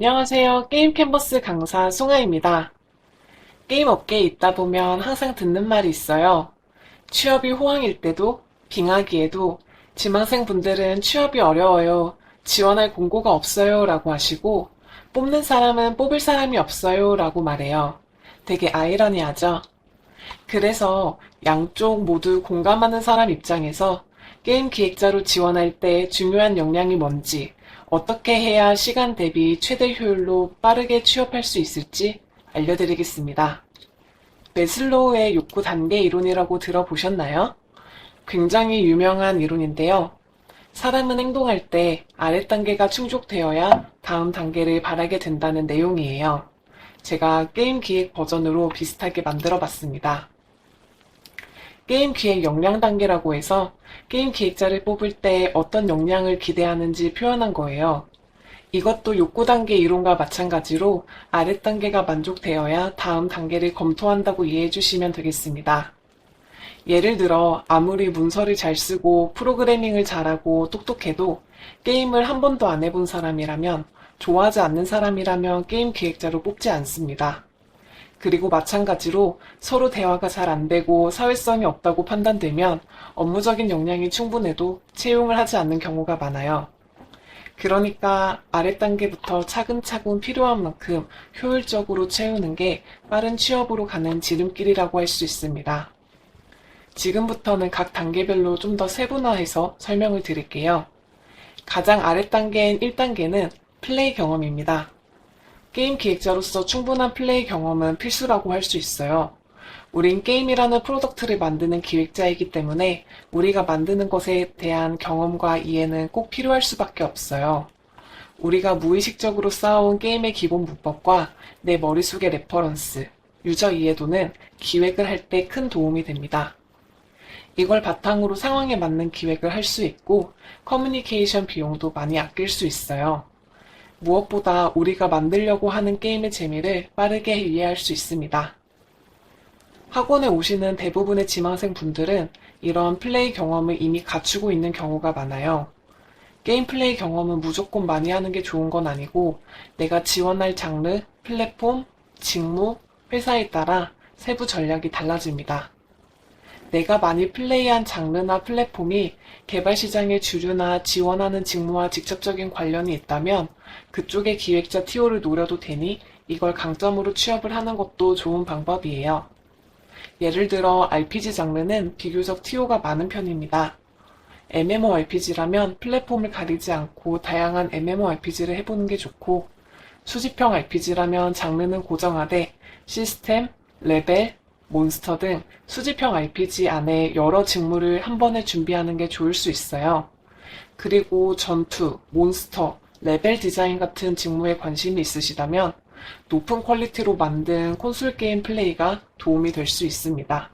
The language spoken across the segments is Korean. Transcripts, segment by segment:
안녕하세요. 게임 캔버스 강사 송아입니다. 게임 업계에 있다 보면 항상 듣는 말이 있어요. 취업이 호황일 때도, 빙하기에도 지망생 분들은 취업이 어려워요. 지원할 공고가 없어요. 라고 하시고, 뽑는 사람은 뽑을 사람이 없어요. 라고 말해요. 되게 아이러니하죠? 그래서 양쪽 모두 공감하는 사람 입장에서 게임 기획자로 지원할 때 중요한 역량이 뭔지, 어떻게 해야 시간 대비 최대 효율로 빠르게 취업할 수 있을지 알려드리겠습니다. 메슬로우의 욕구 단계 이론이라고 들어보셨나요? 굉장히 유명한 이론인데요. 사람은 행동할 때 아래 단계가 충족되어야 다음 단계를 바라게 된다는 내용이에요. 제가 게임 기획 버전으로 비슷하게 만들어 봤습니다. 게임 기획 역량 단계라고 해서 게임 기획자를 뽑을 때 어떤 역량을 기대하는지 표현한 거예요. 이것도 욕구 단계 이론과 마찬가지로 아래 단계가 만족되어야 다음 단계를 검토한다고 이해해 주시면 되겠습니다. 예를 들어 아무리 문서를 잘 쓰고 프로그래밍을 잘하고 똑똑해도 게임을 한 번도 안 해본 사람이라면 좋아하지 않는 사람이라면 게임 기획자로 뽑지 않습니다. 그리고 마찬가지로 서로 대화가 잘 안 되고 사회성이 없다고 판단되면 업무적인 역량이 충분해도 채용을 하지 않는 경우가 많아요. 그러니까 아래 단계부터 차근차근 필요한 만큼 효율적으로 채우는 게 빠른 취업으로 가는 지름길이라고 할 수 있습니다. 지금부터는 각 단계별로 좀 더 세분화해서 설명을 드릴게요. 가장 아래 단계인 1단계는 플레이 경험입니다. 게임 기획자로서 충분한 플레이 경험은 필수라고 할 수 있어요. 우린 게임이라는 프로덕트를 만드는 기획자이기 때문에 우리가 만드는 것에 대한 경험과 이해는 꼭 필요할 수밖에 없어요. 우리가 무의식적으로 쌓아온 게임의 기본 문법과 내 머릿속의 레퍼런스, 유저 이해도는 기획을 할 때 큰 도움이 됩니다. 이걸 바탕으로 상황에 맞는 기획을 할 수 있고 커뮤니케이션 비용도 많이 아낄 수 있어요. 무엇보다 우리가 만들려고 하는 게임의 재미를 빠르게 이해할 수 있습니다. 학원에 오시는 대부분의 지망생 분들은 이런 플레이 경험을 이미 갖추고 있는 경우가 많아요. 게임 플레이 경험은 무조건 많이 하는 게 좋은 건 아니고 내가 지원할 장르, 플랫폼, 직무, 회사에 따라 세부 전략이 달라집니다. 내가 많이 플레이한 장르나 플랫폼이 개발 시장의 주류나 지원하는 직무와 직접적인 관련이 있다면 그쪽의 기획자 TO를 노려도 되니 이걸 강점으로 취업을 하는 것도 좋은 방법이에요. 예를 들어 RPG 장르는 비교적 TO가 많은 편입니다. MMORPG라면 플랫폼을 가리지 않고 다양한 MMORPG를 해보는 게 좋고 수집형 RPG라면 장르는 고정하되 시스템, 레벨, 몬스터 등 수집형 RPG 안에 여러 직무를 한 번에 준비하는 게 좋을 수 있어요. 그리고 전투, 몬스터, 레벨 디자인 같은 직무에 관심이 있으시다면 높은 퀄리티로 만든 콘솔 게임 플레이가 도움이 될 수 있습니다.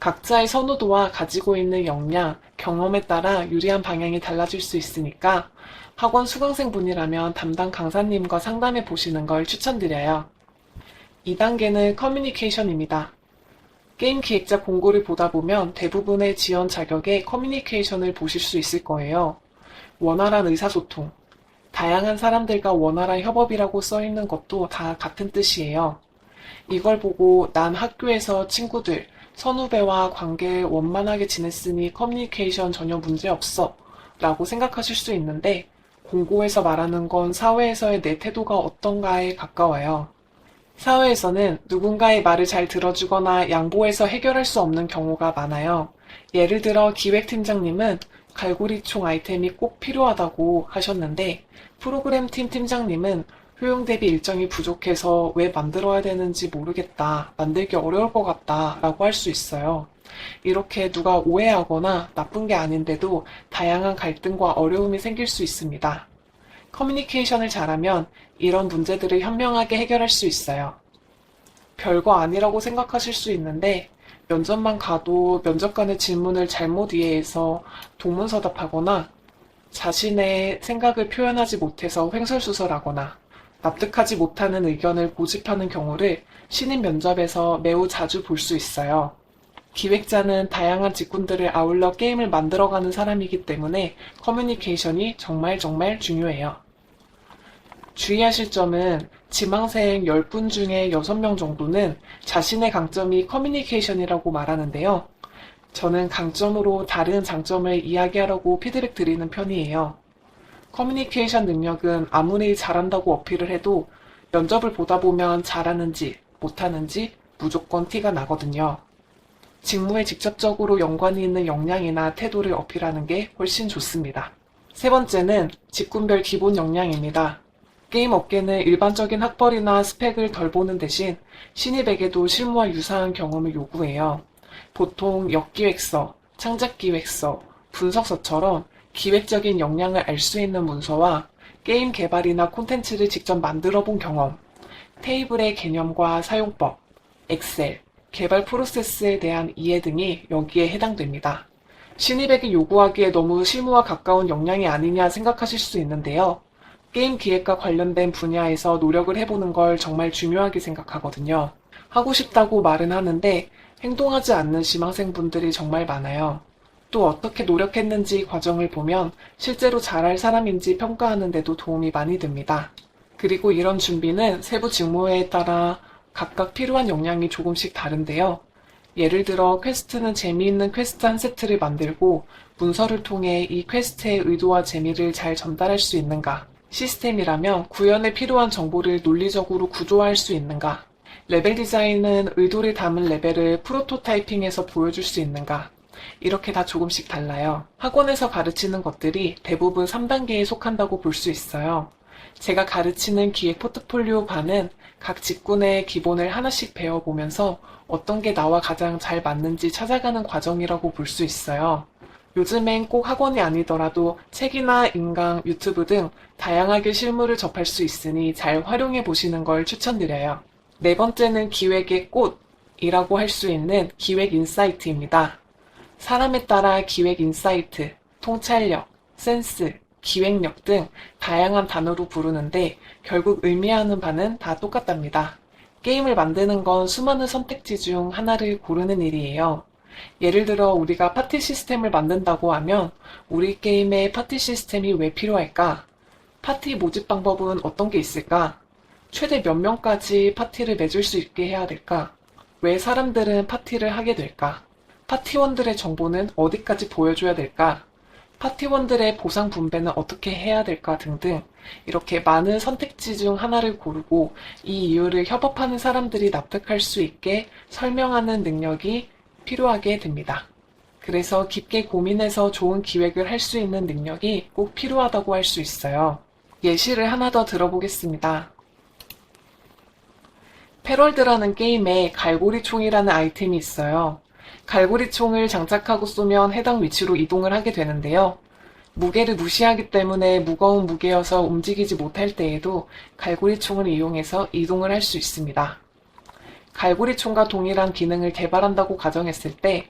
각자의 선호도와 가지고 있는 역량, 경험에 따라 유리한 방향이 달라질 수 있으니까 학원 수강생분이라면 담당 강사님과 상담해 보시는 걸 추천드려요. 2단계는 커뮤니케이션입니다. 게임 기획자 공고를 보다 보면 대부분의 지원 자격에 커뮤니케이션을 보실 수 있을 거예요. 원활한 의사소통, 다양한 사람들과 원활한 협업이라고 써 있는 것도 다 같은 뜻이에요. 이걸 보고 난 학교에서 친구들, 선후배와 관계 원만하게 지냈으니 커뮤니케이션 전혀 문제 없어 라고 생각하실 수 있는데 공고에서 말하는 건 사회에서의 내 태도가 어떤가에 가까워요. 사회에서는 누군가의 말을 잘 들어주거나 양보해서 해결할 수 없는 경우가 많아요. 예를 들어 기획팀장님은 갈고리총 아이템이 꼭 필요하다고 하셨는데 프로그램 팀 팀장님은 효용 대비 일정이 부족해서 왜 만들어야 되는지 모르겠다, 만들기 어려울 것 같다 라고 할 수 있어요. 이렇게 누가 오해하거나 나쁜 게 아닌데도 다양한 갈등과 어려움이 생길 수 있습니다. 커뮤니케이션을 잘하면 이런 문제들을 현명하게 해결할 수 있어요. 별거 아니라고 생각하실 수 있는데 면접만 가도 면접관의 질문을 잘못 이해해서 동문서답하거나 자신의 생각을 표현하지 못해서 횡설수설하거나 납득하지 못하는 의견을 고집하는 경우를 신입 면접에서 매우 자주 볼 수 있어요. 기획자는 다양한 직군들을 아울러 게임을 만들어가는 사람이기 때문에 커뮤니케이션이 정말 정말 중요해요. 주의하실 점은 지망생 10분 중에 6명 정도는 자신의 강점이 커뮤니케이션이라고 말하는데요. 저는 강점으로 다른 장점을 이야기하라고 피드백 드리는 편이에요. 커뮤니케이션 능력은 아무리 잘한다고 어필을 해도 면접을 보다 보면 잘하는지 못하는지 무조건 티가 나거든요. 직무에 직접적으로 연관이 있는 역량이나 태도를 어필하는 게 훨씬 좋습니다. 세 번째는 직군별 기본 역량입니다. 게임 업계는 일반적인 학벌이나 스펙을 덜 보는 대신 신입에게도 실무와 유사한 경험을 요구해요. 보통 역기획서, 창작기획서, 분석서처럼 기획적인 역량을 알 수 있는 문서와 게임 개발이나 콘텐츠를 직접 만들어 본 경험, 테이블의 개념과 사용법, 엑셀, 개발 프로세스에 대한 이해 등이 여기에 해당됩니다. 신입에게 요구하기에 너무 실무와 가까운 역량이 아니냐 생각하실 수 있는데요. 게임 기획과 관련된 분야에서 노력을 해보는 걸 정말 중요하게 생각하거든요. 하고 싶다고 말은 하는데 행동하지 않는 지망생분들이 정말 많아요. 또 어떻게 노력했는지 과정을 보면 실제로 잘할 사람인지 평가하는데도 도움이 많이 됩니다. 그리고 이런 준비는 세부 직무에 따라 각각 필요한 역량이 조금씩 다른데요. 예를 들어 퀘스트는 재미있는 퀘스트 한 세트를 만들고 문서를 통해 이 퀘스트의 의도와 재미를 잘 전달할 수 있는가? 시스템이라면 구현에 필요한 정보를 논리적으로 구조화할 수 있는가? 레벨 디자인은 의도를 담은 레벨을 프로토타이핑해서 보여줄 수 있는가? 이렇게 다 조금씩 달라요. 학원에서 가르치는 것들이 대부분 3단계에 속한다고 볼 수 있어요. 제가 가르치는 기획 포트폴리오 반은 각 직군의 기본을 하나씩 배워보면서 어떤 게 나와 가장 잘 맞는지 찾아가는 과정이라고 볼 수 있어요. 요즘엔 꼭 학원이 아니더라도 책이나 인강, 유튜브 등 다양하게 실무를 접할 수 있으니 잘 활용해 보시는 걸 추천드려요. 네 번째는 기획의 꽃이라고 할 수 있는 기획 인사이트입니다. 사람에 따라 기획 인사이트, 통찰력, 센스, 기획력 등 다양한 단어로 부르는데 결국 의미하는 바는 다 똑같답니다. 게임을 만드는 건 수많은 선택지 중 하나를 고르는 일이에요. 예를 들어 우리가 파티 시스템을 만든다고 하면 우리 게임에 파티 시스템이 왜 필요할까? 파티 모집 방법은 어떤 게 있을까? 최대 몇 명까지 파티를 맺을 수 있게 해야 될까? 왜 사람들은 파티를 하게 될까? 파티원들의 정보는 어디까지 보여줘야 될까? 파티원들의 보상 분배는 어떻게 해야 될까 등등 이렇게 많은 선택지 중 하나를 고르고 이 이유를 협업하는 사람들이 납득할 수 있게 설명하는 능력이 필요하게 됩니다. 그래서 깊게 고민해서 좋은 기획을 할 수 있는 능력이 꼭 필요하다고 할 수 있어요. 예시를 하나 더 들어보겠습니다. 패럴드라는 게임에 갈고리 총이라는 아이템이 있어요. 갈고리 총을 장착하고 쏘면 해당 위치로 이동을 하게 되는데요. 무게를 무시하기 때문에 무거운 무게여서 움직이지 못할 때에도 갈고리 총을 이용해서 이동을 할 수 있습니다. 갈고리총과 동일한 기능을 개발한다고 가정했을 때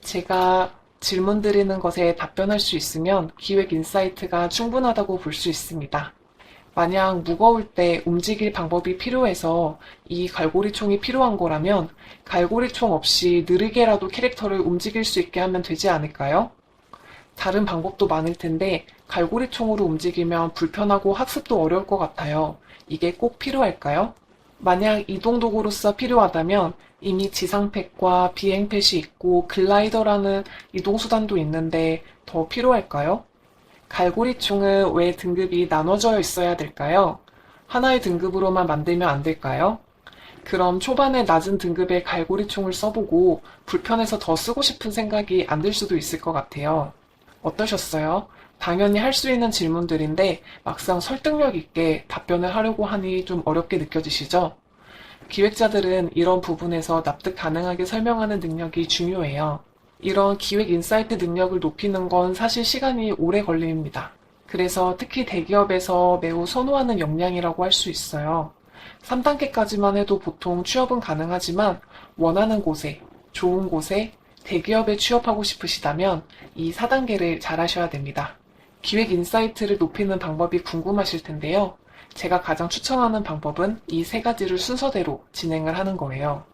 제가 질문 드리는 것에 답변할 수 있으면 기획 인사이트가 충분하다고 볼 수 있습니다. 만약 무거울 때 움직일 방법이 필요해서 이 갈고리총이 필요한 거라면 갈고리총 없이 느리게라도 캐릭터를 움직일 수 있게 하면 되지 않을까요? 다른 방법도 많을 텐데 갈고리총으로 움직이면 불편하고 학습도 어려울 것 같아요. 이게 꼭 필요할까요? 만약 이동 도구로서 필요하다면 이미 지상팩과 비행펫이 있고 글라이더라는 이동수단도 있는데 더 필요할까요? 갈고리총은 왜 등급이 나눠져 있어야 될까요? 하나의 등급으로만 만들면 안 될까요? 그럼 초반에 낮은 등급의 갈고리총을 써보고 불편해서 더 쓰고 싶은 생각이 안 들 수도 있을 것 같아요. 어떠셨어요? 당연히 할 수 있는 질문들인데 막상 설득력 있게 답변을 하려고 하니 좀 어렵게 느껴지시죠? 기획자들은 이런 부분에서 납득 가능하게 설명하는 능력이 중요해요. 이런 기획 인사이트 능력을 높이는 건 사실 시간이 오래 걸립니다. 그래서 특히 대기업에서 매우 선호하는 역량이라고 할 수 있어요. 3단계까지만 해도 보통 취업은 가능하지만 원하는 곳에, 좋은 곳에, 대기업에 취업하고 싶으시다면 이 4단계를 잘 하셔야 됩니다. 기획 인사이트를 높이는 방법이 궁금하실 텐데요. 제가 가장 추천하는 방법은 이 세 가지를 순서대로 진행을 하는 거예요.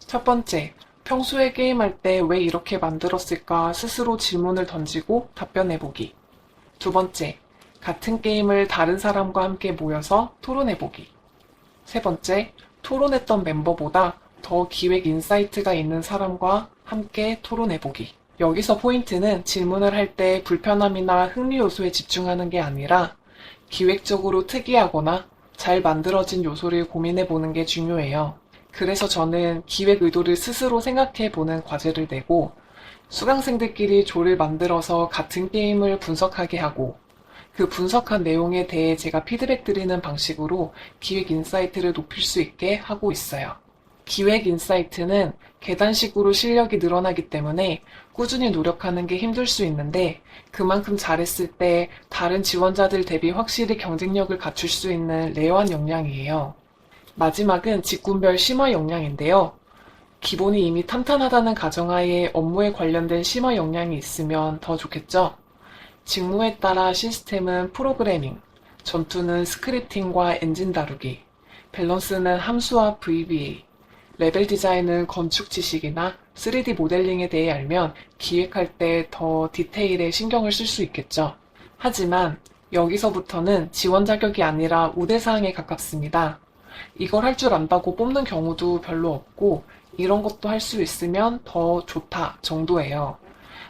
첫 번째, 평소에 게임할 때 왜 이렇게 만들었을까 스스로 질문을 던지고 답변해보기. 두 번째, 같은 게임을 다른 사람과 함께 모여서 토론해보기. 세 번째, 토론했던 멤버보다 더 기획 인사이트가 있는 사람과 함께 토론해보기. 여기서 포인트는 질문을 할 때 불편함이나 흥미 요소에 집중하는 게 아니라 기획적으로 특이하거나 잘 만들어진 요소를 고민해 보는 게 중요해요. 그래서 저는 기획 의도를 스스로 생각해 보는 과제를 내고 수강생들끼리 조를 만들어서 같은 게임을 분석하게 하고 그 분석한 내용에 대해 제가 피드백 드리는 방식으로 기획 인사이트를 높일 수 있게 하고 있어요. 기획 인사이트는 계단식으로 실력이 늘어나기 때문에 꾸준히 노력하는 게 힘들 수 있는데 그만큼 잘했을 때 다른 지원자들 대비 확실히 경쟁력을 갖출 수 있는 레어한 역량이에요. 마지막은 직군별 심화 역량인데요. 기본이 이미 탄탄하다는 가정하에 업무에 관련된 심화 역량이 있으면 더 좋겠죠? 직무에 따라 시스템은 프로그래밍, 전투는 스크립팅과 엔진 다루기, 밸런스는 함수와 VBA, 레벨 디자인은 건축 지식이나 3D 모델링에 대해 알면 기획할 때 더 디테일에 신경을 쓸 수 있겠죠. 하지만 여기서부터는 지원 자격이 아니라 우대사항에 가깝습니다. 이걸 할 줄 안다고 뽑는 경우도 별로 없고 이런 것도 할 수 있으면 더 좋다 정도예요.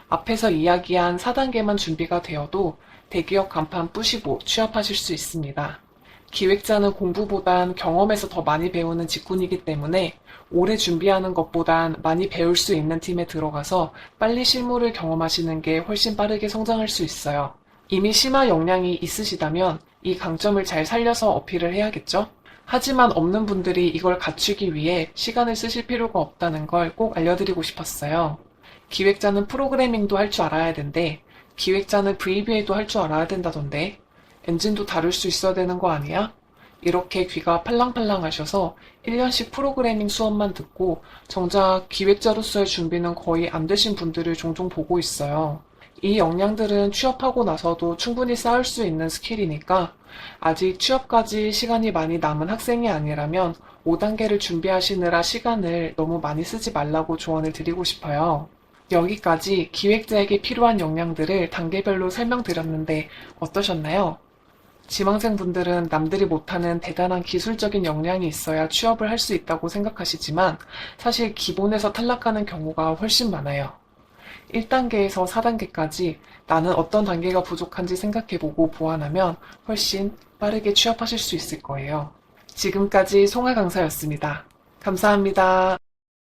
앞에서 이야기한 4단계만 준비가 되어도 대기업 간판 뿌시고 취업하실 수 있습니다. 기획자는 공부보단 경험에서 더 많이 배우는 직군이기 때문에 오래 준비하는 것보단 많이 배울 수 있는 팀에 들어가서 빨리 실무를 경험하시는 게 훨씬 빠르게 성장할 수 있어요. 이미 심화 역량이 있으시다면 이 강점을 잘 살려서 어필을 해야겠죠? 하지만 없는 분들이 이걸 갖추기 위해 시간을 쓰실 필요가 없다는 걸 꼭 알려드리고 싶었어요. 기획자는 프로그래밍도 할 줄 알아야 된대. 기획자는 VBA도 할 줄 알아야 된다던데. 엔진도 다룰 수 있어야 되는 거 아니야? 이렇게 귀가 팔랑팔랑 하셔서 1년씩 프로그래밍 수업만 듣고 정작 기획자로서의 준비는 거의 안 되신 분들을 종종 보고 있어요. 이 역량들은 취업하고 나서도 충분히 쌓을 수 있는 스킬이니까 아직 취업까지 시간이 많이 남은 학생이 아니라면 5단계를 준비하시느라 시간을 너무 많이 쓰지 말라고 조언을 드리고 싶어요. 여기까지 기획자에게 필요한 역량들을 단계별로 설명드렸는데 어떠셨나요? 지망생분들은 남들이 못하는 대단한 기술적인 역량이 있어야 취업을 할 수 있다고 생각하시지만 사실 기본에서 탈락하는 경우가 훨씬 많아요. 1단계에서 4단계까지 나는 어떤 단계가 부족한지 생각해보고 보완하면 훨씬 빠르게 취업하실 수 있을 거예요. 지금까지 송하 강사였습니다. 감사합니다.